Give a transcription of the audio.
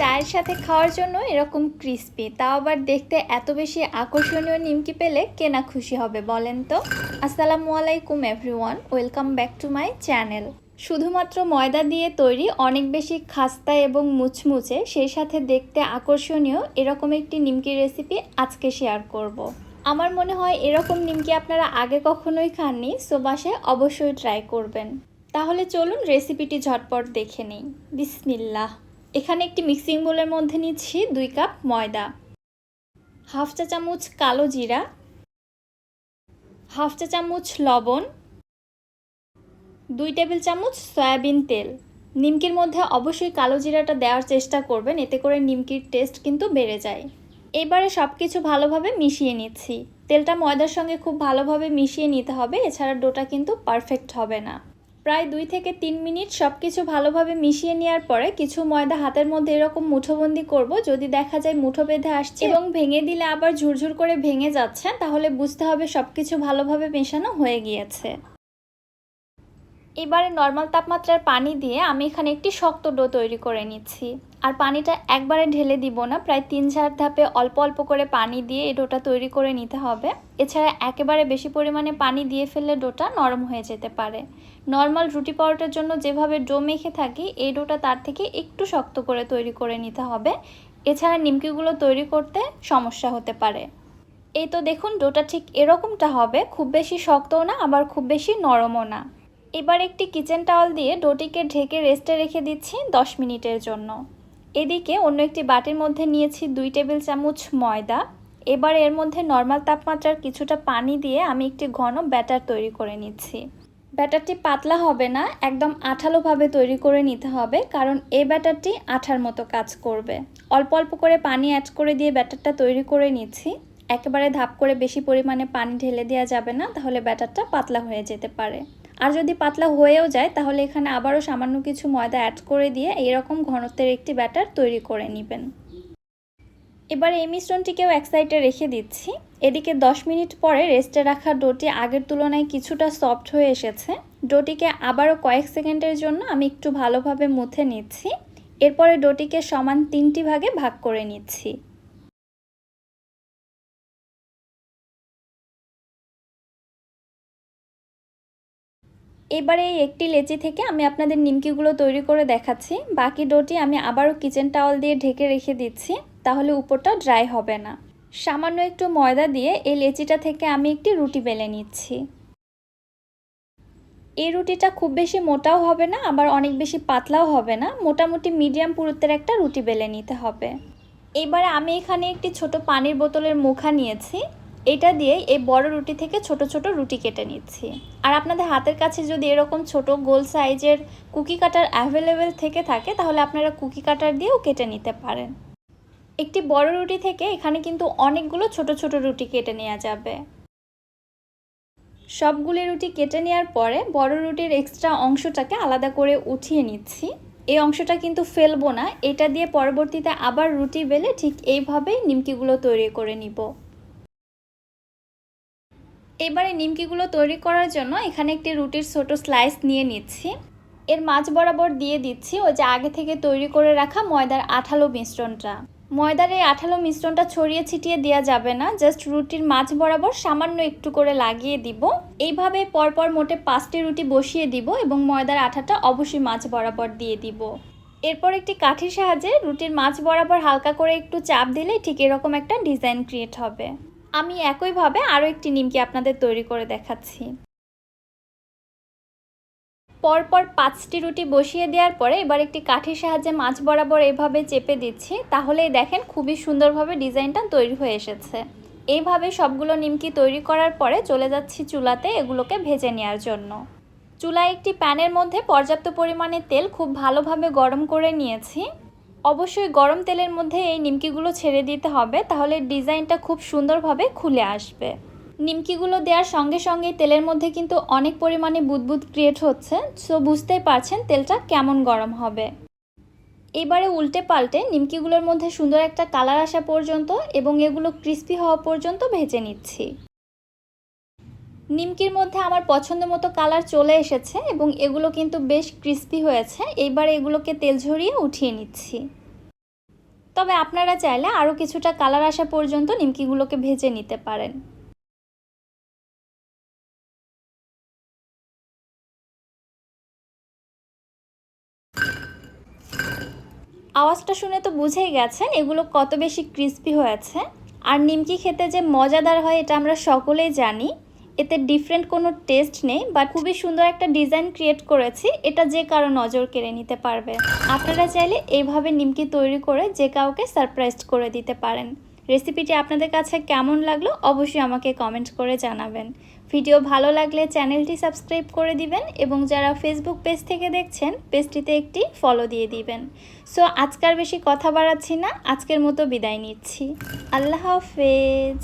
চায়ের সাথে খাওয়ার জন্য এরকম ক্রিস্পি তাও আবার দেখতে এত বেশি আকর্ষণীয় নিমকি পেলে কেনা খুশি হবে বলেন তো? আসসালামু আলাইকুম everyone welcome back to my channel শুধুমাত্র ময়দা দিয়ে তৈরি অনেক বেশি খাস্তা এবং মুচমুচে, সেই সাথে দেখতে আকর্ষণীয় এরকম একটি নিমকি রেসিপি আজকে শেয়ার করব। আমার মনে হয় এরকম নিমকি আপনারা আগে কখনোই খাননি সো বাসায় অবশ্যই ট্রাই করবেন। তাহলে চলুন রেসিপিটি ঝটপট দেখে নিই। বিসমিল্লাহ। এখানে একটি মিক্সিং বোলের মধ্যে নিচ্ছি দুই কাপ ময়দা। হাফ চা চামচ কালো জিরা। হাফ চা চামচ লবণ। দুই টেবিল চামচ সয়াবিন তেল। নিমকির মধ্যে অবশ্যই কালো জিরাটা দেওয়ার চেষ্টা করবেন, এতে করে নিমকির টেস্ট কিন্তু বেড়ে যায়। এবারে সব কিছু ভালোভাবে মিশিয়ে নিচ্ছি। তেলটা ময়দার সঙ্গে খুব ভালোভাবে মিশিয়ে নিতে হবে, এছাড়া ডোটা কিন্তু পারফেক্ট হবে না। প্রায় দুই থেকে তিন মিনিট সব কিছু ভালোভাবে মিশিয়ে নেওয়ার পরে কিছু ময়দা হাতের মধ্যে এরকম মুঠোবন্দি করব। যদি দেখা যায় মুঠো বেঁধে আসছে এবং ভেঙে দিলে আবার ঝুরঝুর করে ভেঙে যাচ্ছে, তাহলে বুঝতে হবে সব কিছু ভালোভাবে মেশানো হয়ে গিয়েছে। এবারে নর্মাল তাপমাত্রার পানি দিয়ে আমি এখানে একটি শক্ত ডো তৈরি করে নিচ্ছি। আর পানিটা একবারে ঢেলে দিব না, প্রায় তিন চার ধাপে অল্প অল্প করে পানি দিয়ে এই ডোটা তৈরি করে নিতে হবে। এছাড়া একেবারে বেশি পরিমাণে পানি দিয়ে ফেললে ডোটা নরম হয়ে যেতে পারে। নর্মাল রুটি পরোটার জন্য যেভাবে ডো মেখে থাকি, এই ডোটা তার থেকে একটু শক্ত করে তৈরি করে নিতে হবে। এছাড়া নিমকিগুলো তৈরি করতে সমস্যা হতে পারে। এই তো দেখুন, ডোটা ঠিক এরকমটা হবে, খুব বেশি শক্তও না, আবার খুব বেশি নরমও না। এবার একটি কিচেন টাওয়াল দিয়ে ডোটিকে ঢেকে রেস্টে রেখে দিচ্ছি দশ মিনিটের জন্য। এদিকে অন্য একটি বাটির মধ্যে নিয়েছি দুই টেবিল চামচ ময়দা। এবার এর মধ্যে নর্মাল তাপমাত্রার কিছুটা পানি দিয়ে আমি একটি ঘন ব্যাটার তৈরি করে নিচ্ছি। ব্যাটারটি পাতলা হবে না, একদম আঠালোভাবে তৈরি করে নিতে হবে, কারণ এই ব্যাটারটি আঠার মতো কাজ করবে। অল্প অল্প করে পানি অ্যাড করে দিয়ে ব্যাটারটা তৈরি করে নিচ্ছি। একেবারে ধাপ করে বেশি পরিমাণে পানি ঢেলে দেওয়া যাবে না, তাহলে ব্যাটারটা পাতলা হয়ে যেতে পারে। আর যদি পাতলা হয়েও যায়, তাহলে এখানে আবারও সামান্য কিছু ময়দা অ্যাড করে দিয়ে এইরকম ঘনত্বের একটি ব্যাটার তৈরি করে নেবেন। এবার এই মিশ্রণটিকেও এক সাইডে রেখে দিচ্ছি। এদিকে 10 মিনিট পরে রেস্টে রাখা ডোটি আগের তুলনায় কিছুটা সফট হয়ে এসেছে। ডোটিকে আবারও কয়েক সেকেন্ডের জন্য আমি একটু ভালোভাবে মুথে নিচ্ছি। এরপরে ডোটিকে সমান তিনটি ভাগে ভাগ করে নিচ্ছি। এবারে এই একটি লেচি থেকে আমি আপনাদের নিমকিগুলো তৈরি করে দেখাচ্ছি। বাকি ডোটি আমি আবারও কিচেন টাওয়াল দিয়ে ঢেকে রেখে দিচ্ছি, তাহলে উপরটা ড্রাই হবে না। সামান্য একটু ময়দা দিয়ে এই লেচিটা থেকে আমি একটি রুটি বেলে নিচ্ছি। এই রুটিটা খুব বেশি মোটাও হবে না, আবার অনেক বেশি পাতলাও হবে না। মোটামুটি মিডিয়াম পুরুত্বের একটা রুটি বেলে নিতে হবে। এবারে আমি এখানে একটি ছোট পানির বোতলের মুখা নিয়েছি। এটা দিয়ে এই বড় রুটি থেকে ছোট ছোট রুটি কেটে নিচ্ছি। আর আপনাদের হাতের কাছে যদি এরকম ছোট গোল সাইজের কুকি কাটার অ্যাভেলেবেল থেকে থাকে, তাহলে আপনারা কুকি কাটার দিয়েও কেটে নিতে পারেন। একটি বড় রুটি থেকে এখানে কিন্তু অনেকগুলো ছোট ছোট রুটি কেটে নেওয়া যাবে। সবগুলি রুটি কেটে নেওয়ার পরে বড় রুটির এক্সট্রা অংশটাকে আলাদা করে উঠিয়ে নিচ্ছি। এই অংশটা কিন্তু ফেলব না, এটা দিয়ে পরবর্তীতে আবার রুটি বেলে ঠিক এইভাবেই নিমকিগুলো তৈরি করে নিব। এবারে নিমকিগুলো তৈরি করার জন্য এখানে একটি রুটির ছোট স্লাইস নিয়ে নিচ্ছি। এর মাছ বরাবর দিয়ে দিচ্ছি ওই যে আগে থেকে তৈরি করে রাখা ময়দার আঠালো মিশ্রণটা। ময়দার এই আঠালো মিশ্রণটা ছড়িয়ে ছিটিয়ে দেওয়া যাবে না, জাস্ট রুটির মাছ বরাবর সামান্য একটু করে লাগিয়ে দিব। এইভাবে পরপর মোটে পাঁচটি রুটি বসিয়ে দিব এবং ময়দার আঠাটা অবশ্যই মাছ বরাবর দিয়ে দিব। এরপর একটি কাঠির সাহায্যে রুটির মাছ বরাবর হালকা করে একটু চাপ দিলে ঠিক এরকম একটা ডিজাইন ক্রিয়েট হবে। আমি একইভাবে আরও একটি নিমকি আপনাদের তৈরি করে দেখাচ্ছি। পরপর পাঁচটি রুটি বসিয়ে দেওয়ার পরে এবার একটি কাঠির সাহায্যে মাছ বরাবর এভাবে চেপে দিচ্ছি, তাহলেই দেখেন খুবই সুন্দরভাবে ডিজাইনটা তৈরি হয়ে এসেছে। এইভাবে সবগুলো নিমকি তৈরি করার পরে চলে যাচ্ছি চুলাতে এগুলোকে ভেজে নেওয়ার জন্য। চুলায় একটি প্যানের মধ্যে পর্যাপ্ত পরিমাণে তেল খুব ভালোভাবে গরম করে নিয়েছি। অবশ্যই গরম তেলের মধ্যে এই নিমকিগুলো ছেড়ে দিতে হবে, তাহলে ডিজাইনটা খুব সুন্দরভাবে খুলে আসবে। নিমকিগুলো দেওয়ার সঙ্গে সঙ্গে তেলের মধ্যে কিন্তু অনেক পরিমাণে বুদবুদ ক্রিয়েট হচ্ছে সো বুঝতেই পারছেন তেলটা কেমন গরম হবে। এবারে উল্টে পাল্টে নিমকিগুলোর মধ্যে সুন্দর একটা কালার আসা পর্যন্ত এবং এগুলো ক্রিস্পি হওয়া পর্যন্ত ভেজে নিচ্ছি। নিমকির মধ্যে আমার পছন্দ মতো কালার চলে এসেছে এবং এগুলো কিন্তু বেশ ক্রিস্পি হয়েছে। এইবার এগুলোকে তেল ঝরিয়ে উঠিয়ে নিচ্ছি। তবে আপনারা চাইলে আরও কিছুটা কালার আসা পর্যন্ত নিমকিগুলোকে ভেজে নিতে পারেন। আওয়াজটা শুনে তো বুঝেই গেছেন এগুলো কত বেশি ক্রিস্পি হয়েছে। আর নিমকি খেতে যে মজাদার হয় এটা আমরা সকলেই জানি। এতে ডিফারেন্ট কোনো টেস্ট নেই বা খুবই সুন্দর একটা ডিজাইন ক্রিয়েট করেছি। এটা যে কারও নজর কেড়ে নিতে পারবে। আপনারা চাইলে এইভাবে নিমকি তৈরি করে যে কাউকে সারপ্রাইজ করে দিতে পারেন। রেসিপিটি আপনাদের কাছে কেমন লাগল অবশ্যই আমাকে কমেন্ট করে জানাবেন। ভিডিও ভালো লাগলে চ্যানেলটি সাবস্ক্রাইব করে দিবেন এবং যারা ফেসবুক পেজ থেকে দেখছেন পেজটিতে একটি ফলো দিয়ে দিবেন। সো আজকার বেশি কথা বাড়াচ্ছি না। আজকের মতো বিদায় নিচ্ছি। আল্লাহ হাফেজ।